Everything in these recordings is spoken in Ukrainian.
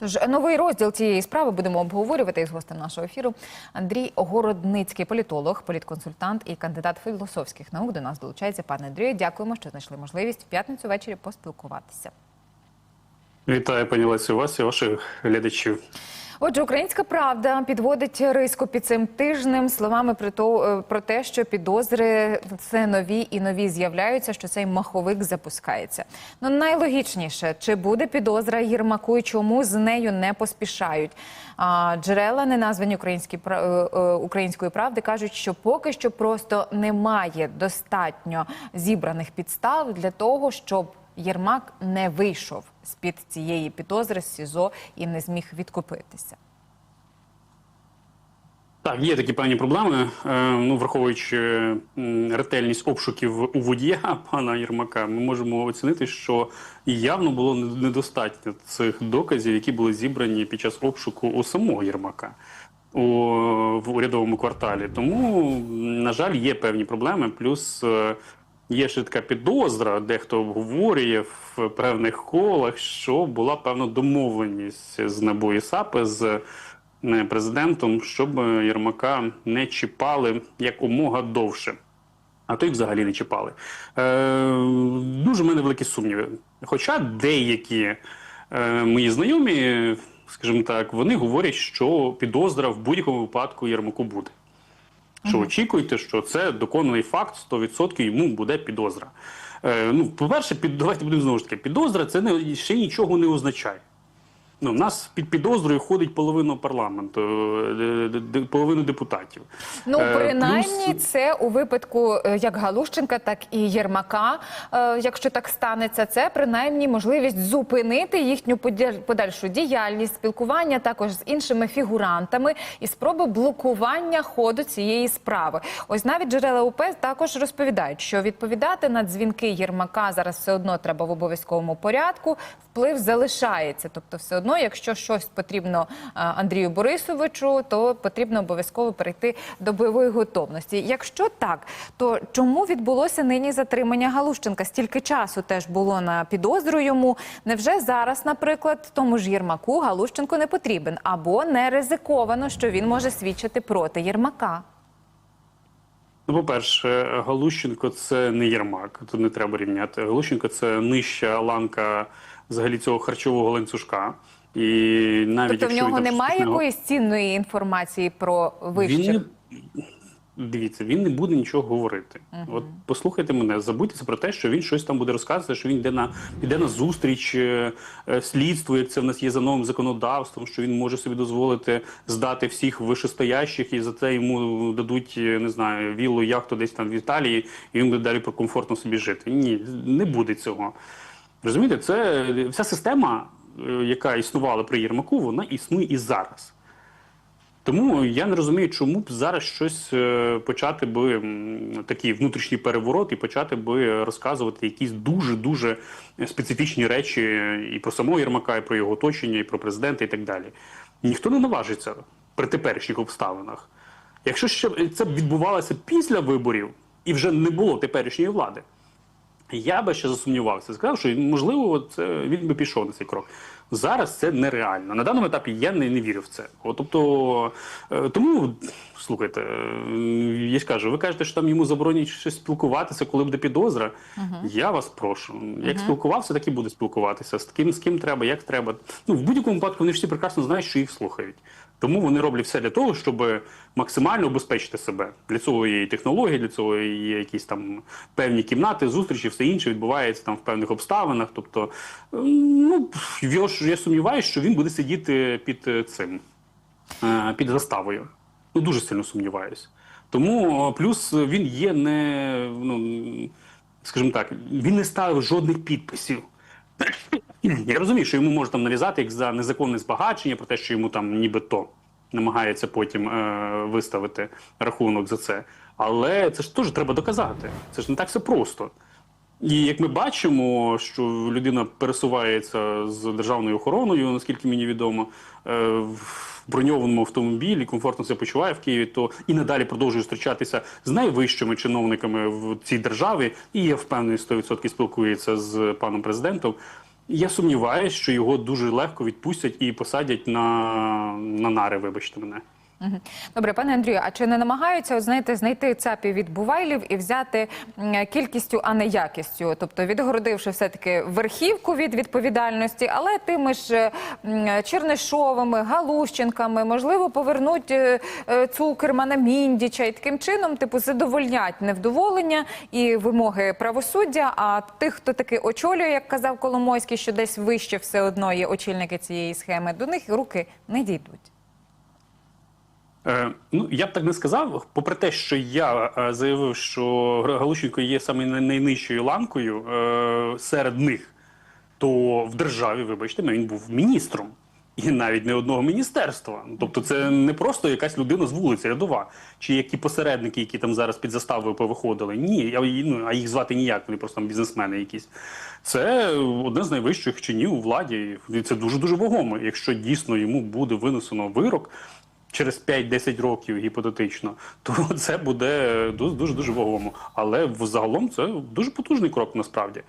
Тож новий розділ цієї справи будемо обговорювати із гостем нашого ефіру. Андрій Городницький, політолог, політконсультант і кандидат філософських наук. До нас долучається. Пане Андрію, дякуємо, що знайшли можливість в п'ятницю ввечері поспілкуватися. Вітаю, пані Лесі, вас і ваших глядачів. Отже, українська правда підводить риску під цим тижнем словами про то е, про те, що підозри це нові і нові з'являються, що цей маховик запускається. Ну найлогічніше, чи буде підозра Єрмаку і чому з нею не поспішають? А джерела неназвані українські пра- е, е, української правди кажуть, що поки що просто немає достатньо зібраних підстав для того, щоб Єрмак не вийшов з-під цієї підозри з СІЗО і не зміг відкупитися. Так, є такі певні проблеми. Е, ну, враховуючи ретельність обшуків у водія пана Єрмака, ми можемо оцінити, що явно було недостатньо цих доказів, які були зібрані під час обшуку у самого Єрмака у в урядовому кварталі. Тому, на жаль, є певні проблеми. Плюс е, є ще така підозра, дехто обговорює в певних колах, що була певна домовленість з НАБУ і САПи з е, президентом, щоб Єрмака не чіпали якомога довше. А то й взагалі не чіпали. Е, дуже в мене великі сумніви. Хоча деякі е, мої знайомі, скажімо так, вони говорять, що підозра в будь-якому випадку Єрмаку буде. Що очікуйте, що це доконаний факт, 100% йому буде підозра. Е, ну, по-перше, під, давайте будемо знову ж таки, підозра це не, ще нічого не означає. Ну, в нас під підозрою ходить половина парламенту, е, половина депутатів. Ну, Е, принаймні, плюс- це у випадку е, як Галущенка, так і Єрмака. Якщо так станеться, це принаймні можливість зупинити їхню подальшу діяльність, спілкування також з іншими фігурантами і спроби блокування ходу цієї справи. Ось навіть джерела УП також розповідають, що відповідати на дзвінки Єрмака зараз все одно треба в обов'язковому порядку. Вплив залишається, тобто, все одно, якщо щось потрібно е, Андрію Борисовичу, то потрібно обов'язково перейти до бойової готовності. Якщо так, то чому відбулося нині затримання Галущенка? Стільки часу теж було на підозру йому. Невже зараз, наприклад, тому ж Єрмаку Галущенко не потрібен або не ризиковано, що він може свідчити проти Єрмака? Ну, по-перше, Галущенко це не Єрмак, тут не треба рівняти. Галущенко це нижча ланка взагалі цього харчового ланцюжка. І навіть Тобто в якщо нього немає щось якоїсь цінної інформації про вищих? Він не... Дивіться, він не буде нічого говорити. От послухайте мене, забудьте про те, що він щось там буде розказувати, що він йде на йде на зустріч е, е, слідству, як це в нас є за новим законодавством, що він може собі дозволити здати всіх вишестоящих, і за це йому дадуть е, не знаю віллу, яхту десь там в Італії, і він буде далі про комфортно собі жити. Ні, не буде цього. Розумієте, це вся система, е, яка існувала при Єрмаку, вона існує і зараз. Тому я не розумію, чому б зараз щось е, почати би такий внутрішній переворот і почати би розказувати якісь дуже дуже специфічні речі і про самого Єрмака, і про його оточення, і про президента, і так далі. Ніхто не наважиться при теперішніх обставинах. Якщо ще це б відбувалося після виборів і вже не було теперішньої влади, я би ще засумнівався. Сказав, що можливо, це він би пішов на цей крок. Зараз це нереально. На даному етапі я не, не вірю в це. От, тобто, е, тому слухайте, е, я ж кажу, ви кажете, що там йому заборонять щось спілкуватися, коли буде підозра. Я вас прошу. Як спілкувався, так і буде спілкуватися. З ким з ким треба, як треба. Ну в будь-якому випадку вони ж всі прекрасно знають, що їх слухають. Тому вони роблять все для того, щоб максимально обезпечити себе. Для цього є і технології, для цього є якісь там певні кімнати, зустрічі, все інше відбувається там в певних обставинах. Тобто, ну я ж- я сумніваюся, що він буде сидіти під е, цим е, під заставою. Ну дуже сильно сумніваюся. Тому плюс він є не ну скажімо так, він не ставив жодних підписів. Я розумію, що йому можуть там нарізати як за незаконне збагачення, про те, що йому там нібито намагається потім е, виставити рахунок за це. Але це ж теж треба доказати. Це ж не так все просто. І як ми бачимо, що людина пересувається з державною охороною, наскільки мені відомо, е, в броньованому автомобілі, комфортно себе почуває в Києві, то і надалі продовжує зустрічатися з найвищими чиновниками в цій державі, і я впевнений 100% спілкується з паном президентом. Я сумніваюся, що його дуже легко відпустять і посадять на, на нари, вибачте мене. Добре, пане Андрію, а чи не намагаються от, знаєте, знайти цапів від бувайлів і взяти кількістю, а не якістю? Тобто відгородивши все-таки верхівку від відповідальності, але тими ж Чернишовими, Галущенками, можливо, повернуть е, е, Цукермана, Міндіча і таким чином, типу, задовольнять невдоволення і вимоги правосуддя. А тих, хто таки очолює, як казав Коломойський, що десь вище все одно є очільники цієї схеми, до них руки не дійдуть. Е, ну, я б так не сказав, попри те, що я е, заявив, що Галущенко є саме най- найнижчою ланкою е, серед них, то в державі, вибачте, він був міністром. І навіть не одного міністерства. Тобто, це не просто якась людина з вулиці рядова, чи які посередники, які там зараз під заставою повиходили. Ні, а, ну, а їх звати ніяк, вони просто там бізнесмени якісь. Це одне з найвищих чинів у владі. І це дуже дуже вагомо. Якщо дійсно йому буде винесено вирок, через 5-10 років гіпотетично, то це буде дуже дуже дуже вагомо. Але взагалом це дуже потужний крок насправді.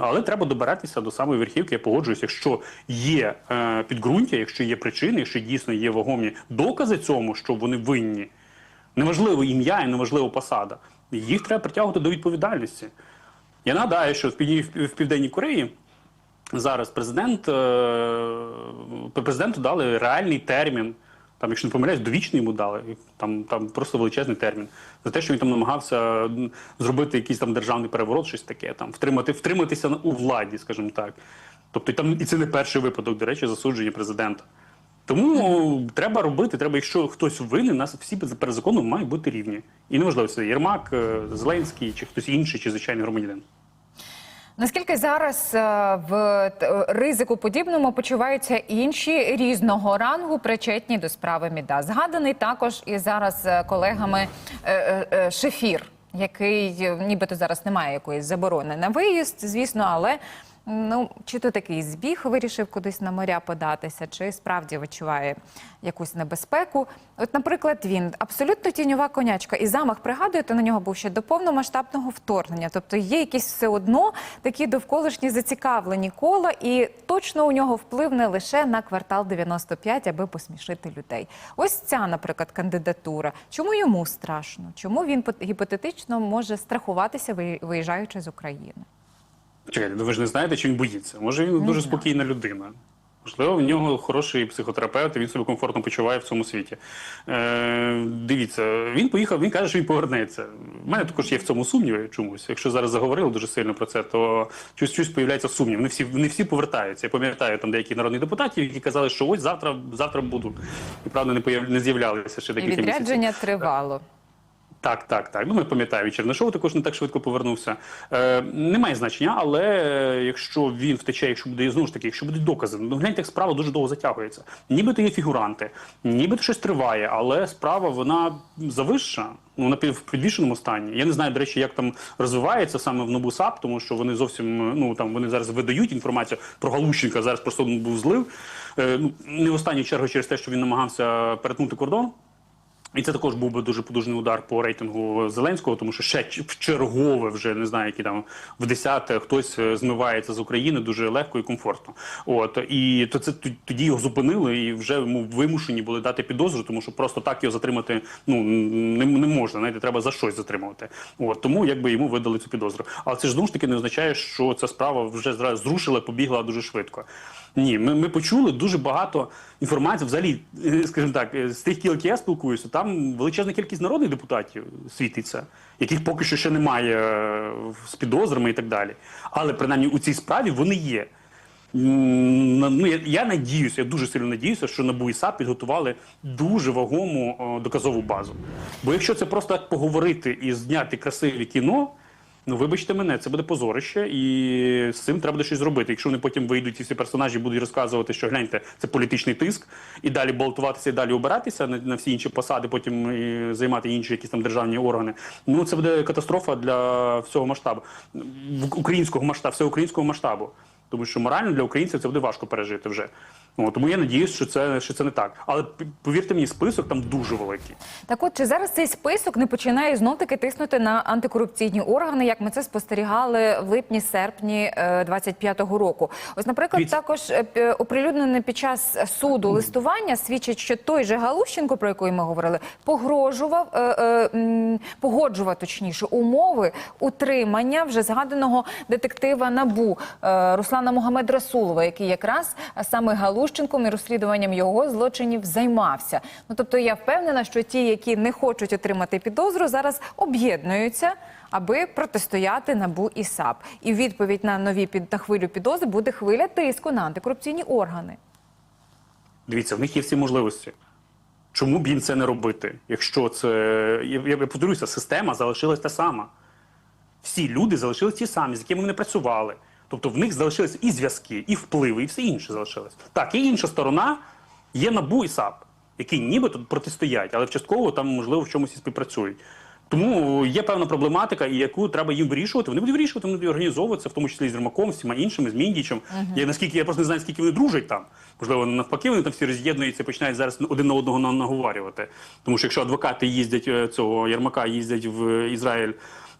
Але треба добиратися до самої верхівки. Я погоджуюся, якщо є е, підґрунтя, якщо є причини, якщо дійсно є вагомі докази цьому, що вони винні. Неважливо ім'я і неважливо посада. Їх треба притягувати до відповідальності. Я нагадаю, що в Південній Кореї зараз президент е, президенту дали реальний термін. Там, якщо не помиляюсь, довічний йому дали. Там, там просто величезний термін за те, що він там намагався зробити якийсь там державний переворот, щось таке, там втримати, втриматися у владі, скажімо так. Тобто, там і це не перший випадок, до речі, засудження президента. Тому треба робити, треба, якщо хтось винен, нас всі перед законом мають бути рівні. І неважливо, це Єрмак, е, Зеленський чи хтось інший, чи звичайний громадянин. Наскільки зараз е, в ризику подібному почуваються інші різного рангу, причетні до справи МІДа? Згаданий також і зараз е, колегами е, е, е, Шефір, який е, нібито зараз немає якоїсь заборони на виїзд, звісно, але. Ну, чи то такий збіг вирішив кудись на моря податися, чи справді відчуває якусь небезпеку? От, наприклад, він абсолютно тіньова конячка, і замах пригадуєте на нього був ще до повномасштабного вторгнення. Тобто є якісь все одно такі довколишні зацікавлені кола, і точно у нього вплив не лише на квартал 95, аби посмішити людей. Ось ця, наприклад, кандидатура. Чому йому страшно? Чому він пот- гіпотетично може страхуватися, виїжджаючи з України? Чекайте, ну ви ж не знаєте, чи він боїться. Може, він дуже спокійна людина. Можливо, в нього хороший психотерапевт, і він себе комфортно почуває в цьому світі. Е, дивіться, він поїхав, він каже, що він повернеться. У мене також є в цьому сумніви чомусь. Якщо зараз заговорили дуже сильно про це, то щось щось появляється сумнів. Не всі не всі повертаються. Я пам'ятаю там деякі народні депутатів, які казали, що ось завтра, завтра буду. І правда, не появ... не з'являлися ще І декілька місяців. відрядження тривало. Так, так, так. Ну, ми пам'ятаємо, Чернишов також не так швидко повернувся. Е, немає значення, але е, якщо він втече, якщо буде знову ж таки, якщо будуть докази, ну гляньте, як справа дуже довго затягується. Нібито є фігуранти, нібито щось триває, але справа вона завища. Ну, на в підвішеному стані. Я не знаю, до речі, як там розвивається саме в НОБУСАП, тому що вони зовсім ну там вони зараз видають інформацію про Галущенка. Зараз просто був злив. Е, ну не в останню чергу через те, що він намагався перетнути кордон. І це також був би дуже потужний удар по рейтингу Зеленського, тому що ще в чергове вже не знаю, які там в десяте хтось е, змивається з України дуже легко і комфортно. От і то це тоді його зупинили, і вже йому вимушені були дати підозру, тому що просто так його затримати ну не, не можна. Знаєте, треба за щось затримувати. От тому якби йому видали цю підозру. Але це ж знову ж таки не означає, що ця справа вже зрушила, побігла дуже швидко. Ні, ми, ми почули дуже багато інформації. Взагалі, е, скажімо так, е, з тих кіл, які я спілкуюся, там величезна кількість народних депутатів світиться, яких поки що ще немає е, з підозрами і так далі. Але принаймні у цій справі вони є. Ну, я, я надіюся, я дуже сильно надіюся, що НАБУ і САП підготували дуже вагому о, доказову базу. Бо якщо це просто так поговорити і зняти красиве кіно, ну вибачте мене, це буде позорище, і з цим треба буде щось зробити. Якщо вони потім вийдуть і всі персонажі будуть розказувати, що гляньте, це політичний тиск, і далі балотуватися, і далі обиратися на, на всі інші посади, потім і займати інші якісь там державні органи. Ну це буде катастрофа для всього масштабу українського масштабу, всеукраїнського масштабу. Тому що морально для українців це буде важко пережити вже. Ну, тому я надіюсь, що це, що це не так. Але повірте мені, список там дуже великий. Так от, чи зараз цей список не починає знов-таки тиснути на антикорупційні органи, як ми це спостерігали в липні-серпні е, 25-го року? Ось, наприклад, Дивіться. також е, оприлюднене під час суду листування свідчить, що той же Галущенко, про який ми говорили, погрожував, е, е, погоджував точніше умови утримання вже згаданого детектива НАБУ е, Руслана Могамед Расулова, який якраз е, саме Галущенком і розслідуванням його злочинів займався. Ну тобто я впевнена, що ті, які не хочуть отримати підозру, зараз об'єднуються. Аби протистояти НАБУ і САП, і відповідь на нові під на хвилю підозри буде хвиля тиску на антикорупційні органи. Дивіться, в них є всі можливості. Чому б їм це не робити? Якщо це. Я, я повторюся, система залишилась та сама. Всі люди залишились ті самі, з якими вони працювали. Тобто в них залишились і зв'язки, і впливи, і все інше залишилось. Так, є інша сторона, є НАБУ і САП, які нібито протистоять, але частково там, можливо, в чомусь і співпрацюють. Тому є певна проблематика, і яку треба їм вирішувати. Вони будуть вирішувати, вони будуть організовуватися, в тому числі з Єрмаком, всіма іншими, з Міндічем. Я наскільки я просто не знаю, скільки вони дружать там. Можливо, навпаки, вони там всі роз'єднуються і починають зараз один на одного на- наговорювати. Тому що якщо адвокати їздять е, цього Єрмака, їздять в Ізраїль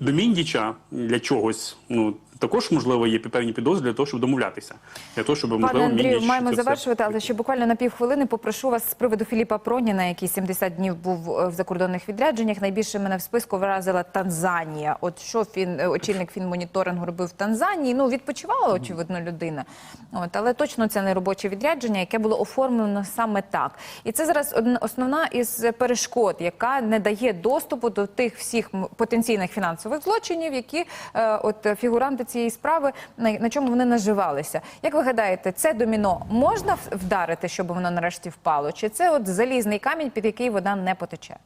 до Міндіча для чогось, ну також можливо є певні підозри для того, щоб домовлятися. Для того, щоб Пане можливо Андрію, Міндіч маємо це все- завершувати, але ще буквально на півхвилини попрошу вас з приводу Філіпа Проніна, який 70 днів був е, в закордонних відрядженнях. Найбільше мене в списку вразила Танзанія. От що фін е, очільник фінмоніторингу робив в Танзанії? Ну відпочивала очевидно людина. От але точно це не робоче відрядження, яке було оформлено саме так. І це зараз основна із перешкод, яка не дає доступу до тих всіх потенційних фінансових злочинів, які е, от фігуранти цієї справи на, на чому вони наживалися. Як ви гадаєте, це доміно можна вдарити, щоб воно нарешті впало? Чи це от залізний камінь, під який вода не потече?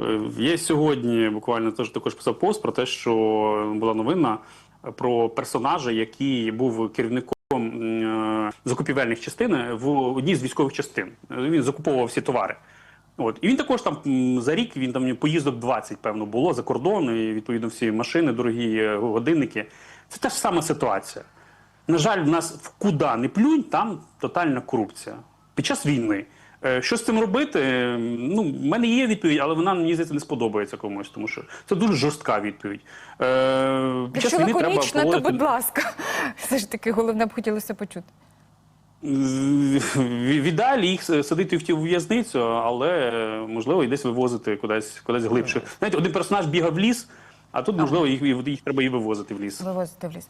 Е, Я сьогодні буквально теж також писав пост про те, що була новина про персонажа, який був керівником е, закупівельних частин в одній з військових частин. Він закуповував всі товари. От і він також там за рік він там поїздок 20, певно, було за кордон, і відповідно всі машини, дорогі е, годинники. Це та ж сама ситуація. На жаль, в нас в куди не плюнь, там тотальна корупція. Під час війни. Е, Що з цим робити? Е, Ну, в мене є відповідь, але вона мені здається не сподобається комусь, тому що це дуже жорстка відповідь. Е, Під час Якщо війни треба лаконічно, то будь ласка. Все ж таки, головне б хотілося почути. В в їх садити в тю в'язницю, але можливо і десь вивозити кудись, кудись глибше. Знаєте, один персонаж бігав в ліс, а тут можливо їх, їх треба і вивозити в ліс. Вивозити в ліс.